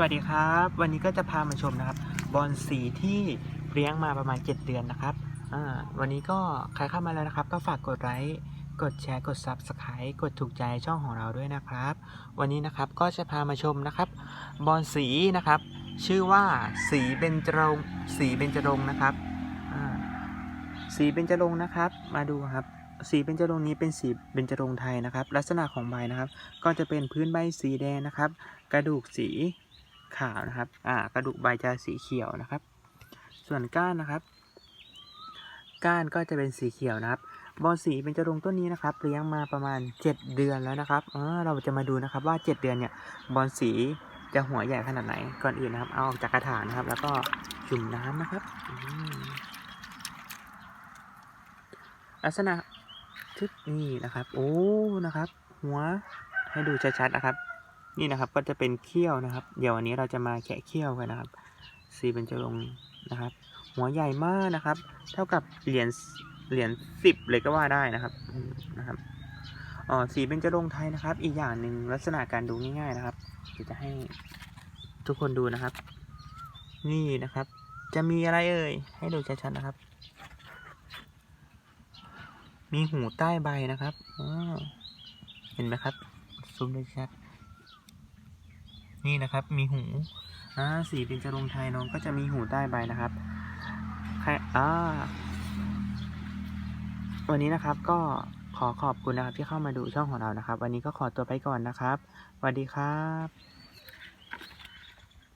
วัสดีครับ วันนี้ก็จะพามาชมนะครับบอลสีที่เลี้ยงมาประมาณ 7 เดือนนะครับวันนี้ก็ใครเข้ามาแล้วนะครับ ก็ฝากกดไลค์กดแชร์กด Subscribe กดถูกใจช่องของเราด้วยนะครับ วันนี้นะครับก็จะพามาชมนะครับบอลสีนะครับ ชื่อว่าสีเบญจรงสีเบญจรงนะครับสีเบญจรงนะครับ มาดูครับสีเบญจรงนี้เป็นสีเบญจรงไทยนะครับ ลักษณะของใบนะครับ ก็จะเป็นพื้นใบสีแดงนะครับ กระดูกสี ขาวนะครับ อ่ากระดูกใบจะสีเขียวนะครับ ส่วนก้านนะครับ ก้านก็จะเป็นสีเขียวนะครับ บอลสีเป็นจรงต้นนี้นะครับเลี้ยงมาประมาณ 7 เดือนแล้วนะครับเเราจะมาดูนะครับว่า 7 เดือนเนี่ยบอลสีจะหัวใหญ่ขนาดไหน ก่อนอื่นนะครับ เอาออกจากกระถางนะครับ แล้วก็จุ่มน้ำนะครับ ลักษณะทึบนี่นะครับ โอ้ นะครับ หัวให้ดูชัดๆนะครับ นี่นะครับก็จะเป็นเขี้ยวนะครับ เดี๋ยววันนี้เราจะมาแกะเขี้ยวกันนะครับสีเป็นจรงนะครับ หัวใหญ่มากนะครับ เท่ากับเหรียญเหรียญสิบเลยก็ว่าได้นะครับนะครับอ๋อสีเป็นจรงไทยนะครับ อีกอย่างหนึ่งลักษณะการดูง่ายๆนะครับเดี๋ยวจะให้ทุกคนดูนะครับ นี่นะครับ จะมีอะไรเอ่ยให้ดูชัดๆนะครับ มีหูใต้ใบนะครับเห็นไหมครับซูมได้ชัด นี่นะครับ มีหูอ่าสีเป็นจรงค์ไทยน้องก็จะมีหูใต้ใบนะครับใครอ่าวันนี้นะครับก็ขอขอบคุณนะครับที่เข้ามาดูช่องของเรานะครับ วันนี้ก็ขอตัวไปก่อนนะครับสวัสดีครับ